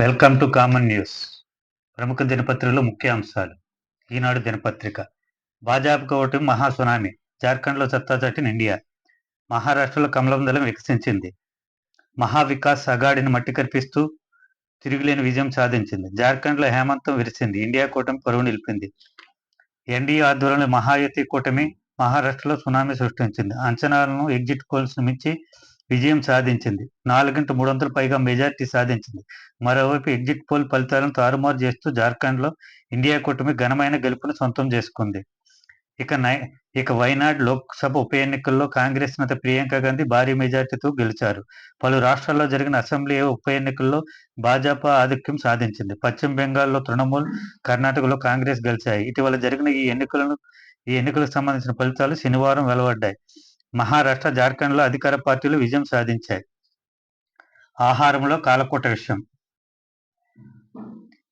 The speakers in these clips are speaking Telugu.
వెల్కమ్ టు కామన్ న్యూస్ ప్రముఖ దినపత్రికలో ముఖ్య అంశాలు. ఈనాడు దినపత్రిక. భాజపా ఓటమి మహాసునామీ. జార్ఖండ్లో సత్తా చాటిన ఇండియా. మహారాష్ట్రలో కమలం దళం వికసించింది. మహా వికాస్ అగాడిని మట్టి కరిపిస్తూ తిరుగులేని విజయం సాధించింది. జార్ఖండ్లో హేమంతం విరిసింది. ఇండియా కూటమి పరువు నిలిపింది. ఎన్డీఏ ఆధ్వర్యంలో మహాయుతి కూటమి మహారాష్ట్రలో సునామీ సృష్టించింది. అంచనాలను ఎగ్జిట్ పోల్స్ మించి విజయం సాధించింది. నాలుగింట మూడు వందల పైగా మెజార్టీ సాధించింది. మరోవైపు ఎగ్జిట్ పోల్ ఫలితాలను తారుమారు చేస్తూ జార్ఖండ్లో ఇండియా కూటమి ఘనమైన గెలుపును సొంతం చేసుకుంది. ఇక నై ఇక వైనాడ్ లోక్సభ ఉప ఎన్నికల్లో కాంగ్రెస్ నేత ప్రియాంక గాంధీ భారీ మెజార్టీతో గెలిచారు. పలు రాష్ట్రాల్లో జరిగిన అసెంబ్లీ ఉప ఎన్నికల్లో భాజపా ఆధిక్యం సాధించింది. పశ్చిమ బెంగాల్లో తృణమూల్ కర్ణాటకలో కాంగ్రెస్ గెలిచాయి. ఇటీవల జరిగిన ఈ ఎన్నికలను ఈ ఎన్నికలకు సంబంధించిన ఫలితాలు శనివారం వెలువడ్డాయి. మహారాష్ట్ర జార్ఖండ్లో అధికార పార్టీలు విజయం సాధించాయి. ఆహారంలో కాలకూట విషయం.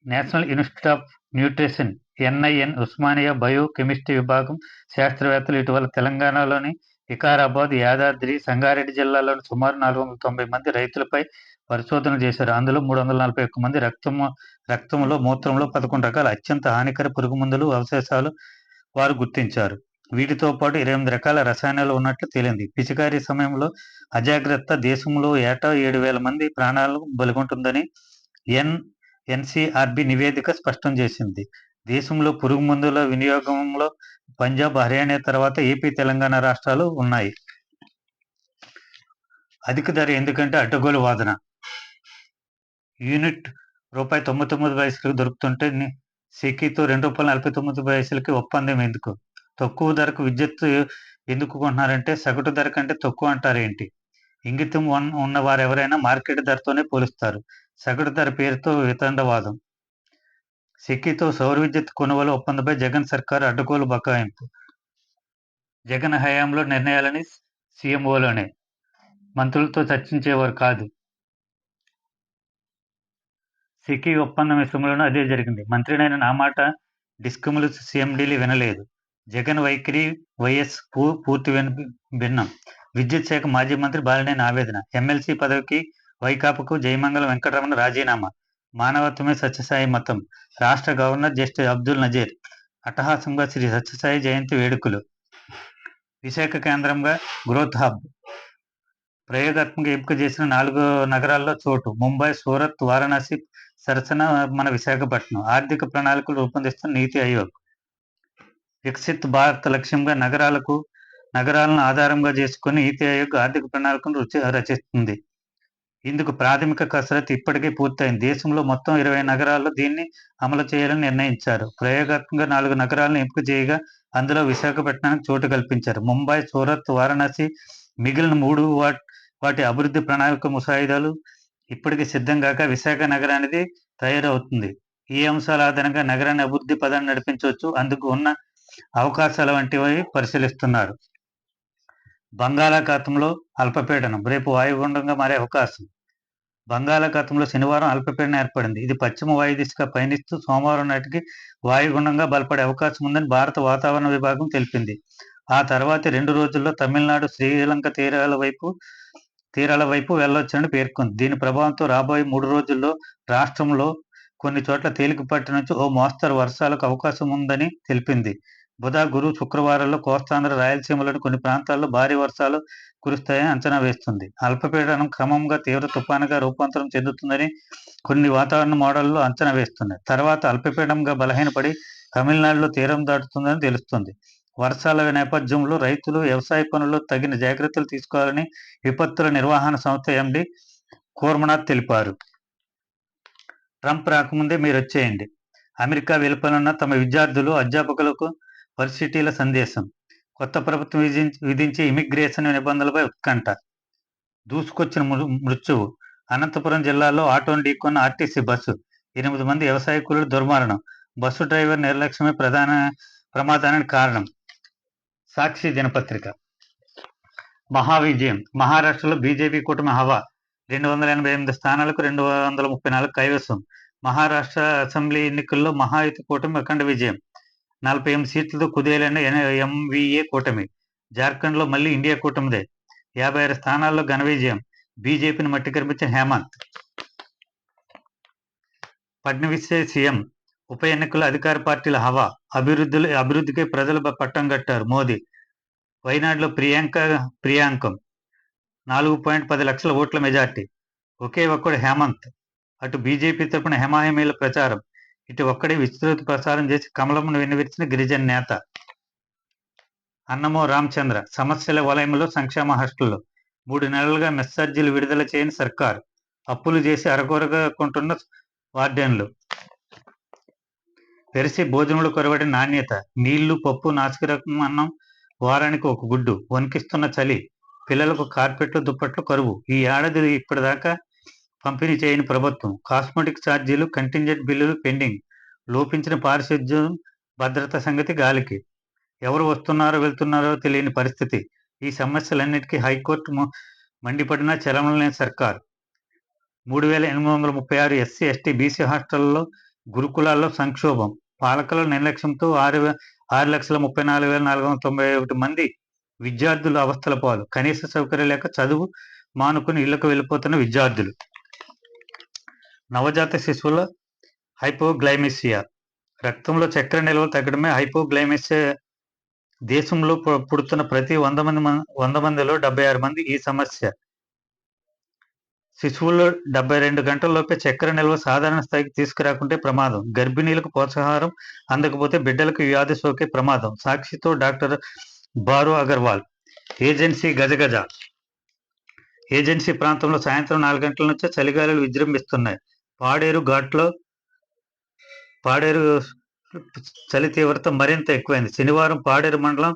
National institute of nutrition NIN Osmania biochemistry విభాగం శాస్త్రవేత్తలు ఇటీవల తెలంగాణలోని వికారాబాద్ యాదాద్రి సంగారెడ్డి జిల్లాలోని సుమారు నాలుగు వందల తొంభై మంది రైతులపై పరిశోధన చేశారు. అందులో మూడు వందల నలభై ఒక్క మంది రక్తము రక్తంలో మూత్రంలో పదకొండు రకాల అత్యంత హానికర పురుగు మందులు అవశేషాలు వారు గుర్తించారు. వీటితో పాటు ఇరవై ఎనిమిది రకాల రసాయనాలు ఉన్నట్లు తేలింది. పిచికారీ సమయంలో అజాగ్రత్త దేశంలో ఏటా ఏడు వేల మంది ప్రాణాలు బలిగొంటుందని ఎన్ ఎన్సిఆర్బి నివేదిక స్పష్టం చేసింది. దేశంలో పురుగు మందుల వినియోగంలో పంజాబ్ హర్యానా తర్వాత ఏపీ తెలంగాణ రాష్ట్రాలు ఉన్నాయి. అధిక ధర ఎందుకంటే అడ్డగోలు వాదన. యూనిట్ రూపాయి తొంభై తొమ్మిది పైసలకు దొరుకుతుంటే సిక్కితో రెండు రూపాయల నలభై తొమ్మిది పైసలకి ఒప్పందం ఎందుకు? తక్కువ ధరకు విద్యుత్ ఎందుకు కొంటున్నారంటే సగటు ధర కంటే తక్కువ అంటారేంటి ఇంగితం ఉన్న వారు ఎవరైనా మార్కెట్ ధరతోనే పోలుస్తారు. సగటు ధర పేరుతో వితండవాదం. సిక్కితో సౌర విద్యుత్ కొనుగోలు ఒప్పందంపై జగన్ సర్కార్ అడ్డగోలు బకాయింపు. జగన్ హయాంలో నిర్ణయాలని సీఎంఓలోనే. మంత్రులతో చర్చించేవారు కాదు. సిక్కి ఒప్పందం విషయంలోనూ అదే జరిగింది. మంత్రినైన నా మాట డిస్కములు సీఎండీలు వినలేదు. జగన్ వైఖరి వైఎస్ పూర్తి భిన్నం. విద్యుత్ శాఖ మాజీ మంత్రి బాలినేని ఆవేదన. ఎమ్మెల్సీ పదవికి వైకాపకు జయమంగళం వెంకటరమణ రాజీనామా. మానవత్వమే సత్యసాయి మతం. రాష్ట్ర గవర్నర్ జస్టిస్ అబ్దుల్ నజీర్. అట్టహాసంగా శ్రీ సత్యసాయి జయంతి వేడుకలు. విశాఖ కేంద్రంగా గ్రోత్ హబ్. ప్రయోగాత్మక ఎంపిక చేసిన నాలుగు నగరాల్లో చోటు. ముంబై సూరత్ వారణాసి సరసన మన విశాఖపట్నం. ఆర్థిక ప్రణాళికలు రూపొందిస్తున్న నీతి ఆయోగ్. వికసిత్ భారత్ లక్ష్యంగా నగరాలకు నగరాలను ఆధారంగా చేసుకుని నీతి ఆయోగ్ ఆర్థిక ప్రణాళికను రుచి రచిస్తుంది. ఇందుకు ప్రాథమిక కసరత్తు ఇప్పటికే పూర్తయింది. దేశంలో మొత్తం ఇరవై నగరాల్లో దీన్ని అమలు చేయాలని నిర్ణయించారు. ప్రయోగాత్మకంగా నాలుగు నగరాలను ఎంపిక చేయగా అందులో విశాఖపట్నానికి చోటు కల్పించారు. ముంబై సూరత్ వారణాసి మిగిలిన మూడు వాటి అభివృద్ధి ప్రణాళిక ముసాయిదాలు ఇప్పటికి సిద్ధం కాక విశాఖ నగరానికి తయారవుతుంది. ఈ అంశాల ఆధారంగా నగరాన్ని అభివృద్ధి పదాన్ని నడిపించవచ్చు. అందుకు ఉన్న అవకాశాల వంటివి పరిశీలిస్తున్నారు. బంగాళాఖాతంలో అల్పపీడనం రేపు వాయుగుండంగా మారే అవకాశం. బంగాళాఖాతంలో శనివారం అల్పపీడనం ఏర్పడింది. ఇది పశ్చిమ వాయు దిశగా పయనిస్తూ సోమవారం నాటికి వాయుగుండంగా బలపడే అవకాశం ఉందని భారత వాతావరణ విభాగం తెలిపింది. ఆ తర్వాత రెండు రోజుల్లో తమిళనాడు శ్రీలంక తీరాల వైపు తీరాల వైపు వెళ్ళొచ్చని పేర్కొంది. దీని ప్రభావంతో రాబోయే మూడు రోజుల్లో రాష్ట్రంలో కొన్ని చోట్ల తేలికపాటి నుంచి ఓ మోస్తరు వర్షాలకు అవకాశం ఉందని తెలిపింది. బుధ గురు శుక్రవారాల్లో కోస్తాంధ్ర రాయలసీమలోని కొన్ని ప్రాంతాల్లో భారీ వర్షాలు కురుస్తాయని అంచనా వేస్తుంది. అల్పపీడనం క్రమంగా తీవ్ర తుఫానుగా రూపాంతరం చెందుతుందని కొన్ని వాతావరణ మోడళ్ళు అంచనా వేస్తున్నాయి. తర్వాత అల్పపీడనంగా బలహీనపడి తమిళనాడులో తీరం దాటుతుందని తెలుస్తుంది. వర్షాల నేపథ్యంలో రైతులు వ్యవసాయ పనుల్లో తగిన జాగ్రత్తలు తీసుకోవాలని విపత్తుల నిర్వహణ సంస్థ ఎండి కూర్మనాథ్ తెలిపారు. ట్రంప్ రాకముందే మీరు వచ్చేయండి. అమెరికా వెలుపలున్న తమ విద్యార్థులు అధ్యాపకులకు వర్సిటీల సందేశం. కొత్త ప్రభుత్వం విధించే ఇమిగ్రేషన్ నిబంధనలపై ఉత్కంఠ. దూసుకొచ్చిన మృత్యువు. అనంతపురం జిల్లాలో ఆటోను ఢీకొన్న ఆర్టీసీ బస్సు. ఎనిమిది మంది వ్యవసాయ కూలీలు దుర్మరణం. బస్సు డ్రైవర్ నిర్లక్ష్యమే ప్రధాన ప్రమాదానికి కారణం. సాక్షి దినపత్రిక. మహావిజయం. మహారాష్ట్రలో బీజేపీ కూటమి హవా. రెండు వందల ఎనభై ఎనిమిది స్థానాలకు రెండు వందల ముప్పై నాలుగు కైవసం. మహారాష్ట్ర అసెంబ్లీ ఎన్నికల్లో మహాయుతి కూటమి అఖండ విజయం. నలభై ఎనిమిది సీట్లతో కుదేలైన ఎంవీఏ కూటమి. జార్ఖండ్లో మళ్ళీ ఇండియా కూటమిదే. యాభై ఆరు స్థానాల్లో ఘన విజయం. బీజేపీని మట్టి కనిపించిన హేమంత్. ఫడ్నవీస్ సీఎం. ఉప ఎన్నికల అధికార పార్టీల హవా. అభివృద్ధులు అభివృద్ధికి ప్రజలు పట్టం కట్టారు మోదీ. వైనాడులో ప్రియాంక ప్రియాంకం. నాలుగు పాయింట్ పది లక్షల ఓట్ల మెజార్టీ. ఒకే ఒక్కడు హేమంత్. అటు బీజేపీ తరపున హెమాహెమీల ప్రచారం. ఇటు ఒక్కడే విస్తృత ప్రసారం చేసి కమలమును వినిపించిన గిరిజన నేత అన్నమో రామచంద్ర సమస్యల వలయంలో సంక్షేమ హాస్టల్లో మూడు నెలలుగా మెస్సార్జీలు విడుదల చేయని సర్కార్ అప్పులు చేసి అరకొరగా కొంటున్న వార్డెన్లు. పెరిసి భోజనములు కొరవడి నాణ్యత నీళ్ళు పప్పు నాసికరకం అన్నం వారానికి ఒక గుడ్డు వణికిస్తున్న చలి పిల్లలకు కార్పెట్లు దుప్పట్లు కరువు ఈ ఏడాది ఇప్పటిదాకా పంపిణీ చేయని ప్రభుత్వం. కాస్మెటిక్ ఛార్జీలు కంటింజెంట్ బిల్లులు పెండింగ్. లోపించిన పారిశుద్ధ్యం భద్రత సంగతి గాలికి. ఎవరు వస్తున్నారో వెళ్తున్నారో తెలియని పరిస్థితి. ఈ సమస్యలన్నిటికీ హైకోర్టు మండిపడిన మండిపడినా చలనం లేని సర్కార్. మూడు వేల ఎనిమిది వందల ముప్పై ఆరు ఎస్సీ ఎస్టీ బీసీ హాస్టల్లో గురుకులాల్లో సంక్షోభం. పాలకుల నిర్లక్ష్యంతో ఆరు ఆరు లక్షల ముప్పై నాలుగు వేల నాలుగు వందల తొంభై ఒకటి మంది విద్యార్థులు అవస్థల పాలు. కనీస సౌకర్యం లేక చదువు మానుకుని ఇళ్ళకు వెళ్ళిపోతున్న విద్యార్థులు. నవజాత శిశువుల హైపోగ్లైమిసియా. రక్తంలో చక్కెర నిల్వలు తగ్గడమే హైపోగ్లైమిసియా దేశంలో పుడుతున్న ప్రతి వంద మంది వంద మందిలో డెబ్బై ఆరు మంది ఈ సమస్య. శిశువుల్లో డెబ్బై రెండు గంటల్లోపే చక్కెర నిల్వ సాధారణ స్థాయికి తీసుకురాకుంటే ప్రమాదం. గర్భిణీలకు పోషకాహారం అందకపోతే బిడ్డలకు వ్యాధి సోకే ప్రమాదం. సాక్షితో డాక్టర్ బారు అగర్వాల్. ఏజెన్సీ గజగజ. ఏజెన్సీ ప్రాంతంలో సాయంత్రం నాలుగు గంటల నుంచే చలిగాలులు విజృంభిస్తున్నాయి. పాడేరు ఘాట్లో పాడేరు చలి తీవ్రత మరింత ఎక్కువైంది. శనివారం పాడేరు మండలం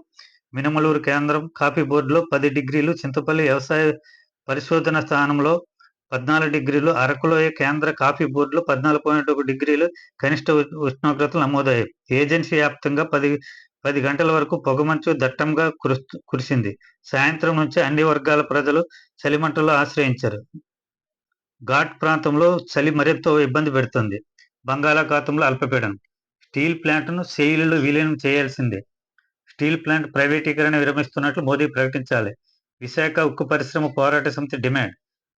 మినమలూరు కేంద్రం కాఫీ బోర్డులో పది డిగ్రీలు చింతపల్లి వ్యవసాయ పరిశోధన స్థానంలో పద్నాలుగు డిగ్రీలు అరకులోయ కేంద్ర కాఫీ బోర్డులో పద్నాలుగు పాయింట్ ఒక డిగ్రీలు కనిష్ట ఉష్ణోగ్రతలు నమోదయ్యాయి. ఏజెన్సీ వ్యాప్తంగా పది పది గంటల వరకు పొగమంచు దట్టంగా కురుస్తు కురిసింది. సాయంత్రం నుంచి అన్ని వర్గాల ప్రజలు చలిమంటల్లో ఆశ్రయించారు. ఘాట్ ప్రాంతంలో చలి మరింత ఇబ్బంది పెడుతుంది. బంగాళాఖాతంలో అల్పపీడనం. స్టీల్ ప్లాంట్ను సెయిల్లో విలీనం చేయాల్సిందే. స్టీల్ ప్లాంట్ ప్రైవేటీకరణ విరమిస్తున్నట్లు మోదీ ప్రకటించాలి. విశాఖ ఉక్కు పరిశ్రమ పోరాట సమితి డిమాండ్.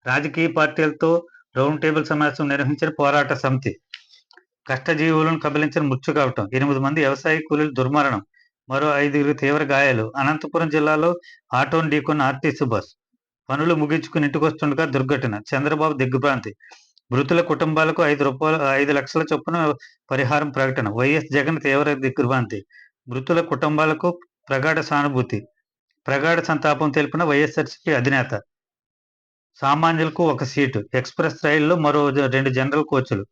రాజకీయ పార్టీలతో రౌండ్ టేబుల్ సమావేశం నిర్వహించిన పోరాట సమితి. కష్టజీవులను కబలించిన మృత్యు కావటం. ఎనిమిది మంది వ్యవసాయ కూలీలు దుర్మరణం. మరో ఐదుగురు తీవ్ర గాయాలు. అనంతపురం జిల్లాలో ఆటోను ఢీకొన్న ఆర్టీసీ బస్ పనులు ముగించుకుని ఇంటికొస్తుండగా దుర్ఘటన. చంద్రబాబు దిగ్భ్రాంతి. మృతుల కుటుంబాలకు ఐదు రూపాయలు ఐదు లక్షల చొప్పున పరిహారం ప్రకటన. వైఎస్ జగన్ తీవ్ర దిగ్భ్రాంతి. మృతుల కుటుంబాలకు ప్రగాఢ సానుభూతి. ప్రగాఢ సంతాపం తెలిపిన వైఎస్ఆర్సీపీ అధినేత. సామాన్యులకు ఒక సీటు. ఎక్స్ప్రెస్ రైల్లో మరో రెండు జనరల్ కోచ్లు.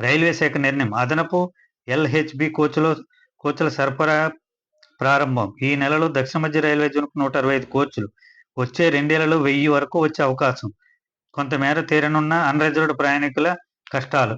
రైల్వే శాఖ నిర్ణయం. అదనపు ఎల్హెచ్బి కోచ్లో కోచ్ల సరఫరా ప్రారంభం. ఈ నెలలో దక్షిణ మధ్య రైల్వే జోన్కు నూట అరవై ఐదు కోచ్లు. వచ్చే రెండేళ్ళలో వెయ్యి వరకు వచ్చే అవకాశం. కొంతమేర తీరనున్న అన్రిజర్వ్డ్ ప్రయాణికుల కష్టాలు.